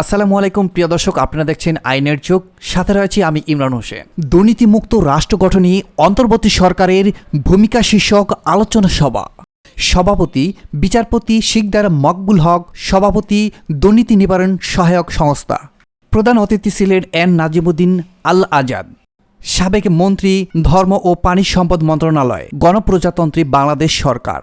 আসসালামু আলাইকুম, প্রিয় দর্শক, আপনারা দেখছেন আইনের চোখ সাথে রয়েছি আমি ইমরান হোসেন। দুর্নীতিমুক্ত রাষ্ট্র গঠনে অন্তর্বর্তী সরকারের ভূমিকা শীর্ষক আলোচনা সভা। সভাপতি বিচারপতি শিকদার মকবুল হক, সভাপতি দুর্নীতি নিবারণ সহায়ক সংস্থা। প্রধান অতিথি ছিলেন এন নাজিমুদ্দিন আল আজাদ সাবেক মন্ত্রী, ধর্ম ও পানি সম্পদ মন্ত্রণালয়, গণপ্রজাতন্ত্রী বাংলাদেশ সরকার।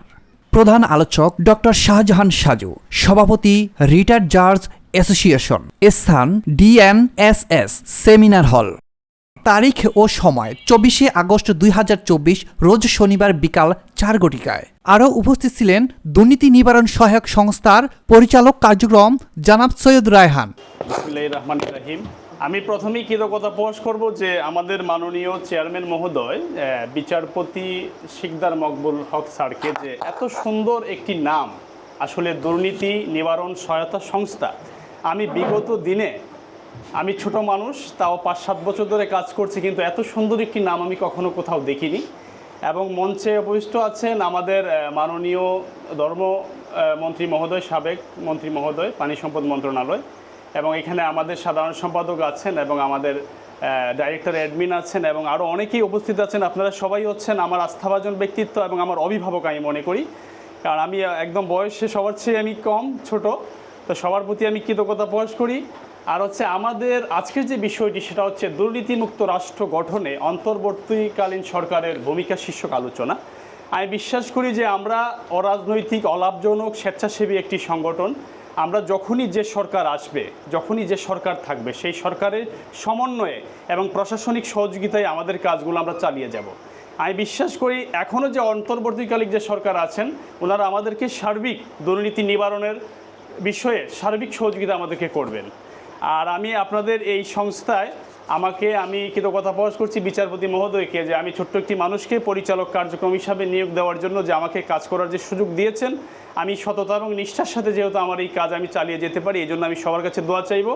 প্রধান আলোচক ডক্টর শাহজাহান সাজু, সভাপতি রিটায়ার্ড জার্জ অ্যাসোসিয়েশন স্থান ডিএনএসএস সেমিনার হল তারিখ ও সময়, চব্বিশে আগস্ট দুই হাজার চব্বিশ, রোজ শনিবার বিকাল চার ঘটিকায়। আরও উপস্থিত ছিলেন দুর্নীতি নিবারণ সহায়ক সংস্থার পরিচালক কার্যক্রম, জানাব সৈয়দ রায়হান। রাহিম। আমি প্রথমেই কৃতজ্ঞতা প্রকাশ করব যে আমাদের মাননীয় চেয়ারম্যান মহোদয় বিচারপতি শিকদার মকবুল হক স্যারকে যে এত সুন্দর একটি নাম, আসলে দুর্নীতি নিবারণ সহায়তা সংস্থা আমি বিগত দিনে আমি ছোট মানুষ, তাও পাঁচ সাত বছর ধরে কাজ করছি, কিন্তু এত সুন্দর একটি নাম আমি কখনো কোথাও দেখিনি। এবং মঞ্চে উপবিষ্ট আছেন আমাদের মাননীয় ধর্ম মন্ত্রী মহোদয়, সাবেক মন্ত্রী মহোদয়, পানি সম্পদ মন্ত্রণালয়। এবং এখানে আমাদের সাধারণ সম্পাদক আছেন এবং আমাদের ডাইরেক্টর অ্যাডমিন আছেন এবং আরও অনেকেই উপস্থিত আছেন। আপনারা সবাই হচ্ছেন আমার আস্থাভাজন ব্যক্তিত্ব এবং আমার অভিভাবক, আমি মনে করি। কারণ আমি একদম বয়সে সবার চেয়ে আমি কম, ছোট। তো সবার প্রতি আমি কৃতজ্ঞতা প্রকাশ করি। আর হচ্ছে আমাদের আজকের যে বিষয়টি, সেটা হচ্ছে দুর্নীতিমুক্ত রাষ্ট্র গঠনে অন্তর্বর্তীকালীন সরকারের ভূমিকা শীর্ষক আলোচনা। আমি বিশ্বাস করি যে আমরা অরাজনৈতিক, অলাভজনক, স্বেচ্ছাসেবী একটি সংগঠন। আমরা যখনই যে সরকার আসবে, যখনই যে সরকার থাকবে, সেই সরকারের সমন্বয়ে এবং প্রশাসনিক সহযোগিতায় আমাদের কাজগুলো আমরা চালিয়ে যাব। আমি বিশ্বাস করি এখনও যে অন্তর্বর্তীকালীন যে সরকার আছেন, ওনারা আমাদেরকে সার্বিক দুর্নীতি নিবারণের বিষয়ে সার্বিক সহযোগিতা আমাদেরকে করবেন। আর আমি আপনাদের এই সংস্থায় আমাকে আমি কৃতজ্ঞতা প্রকাশ করছি বিচারপতি মহোদয়কে যে আমি ছোট্ট একটি মানুষকে পরিচালক কার্যক্রম হিসাবে নিয়োগ দেওয়ার জন্য যে আমাকে কাজ করার যে সুযোগ দিয়েছেন, আমি সততা এবং নিষ্ঠার সাথে যেহেতু আমার এই কাজ আমি চালিয়ে যেতে পারি, এই জন্য আমি সবার কাছে দোয়া চাইব।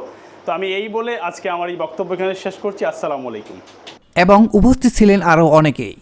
তো আমি এই বলে আজকে আমার এই বক্তব্য এখানে শেষ করছি। আসসালামু আলাইকুম। এবং উপস্থিত ছিলেন আরও অনেকেই।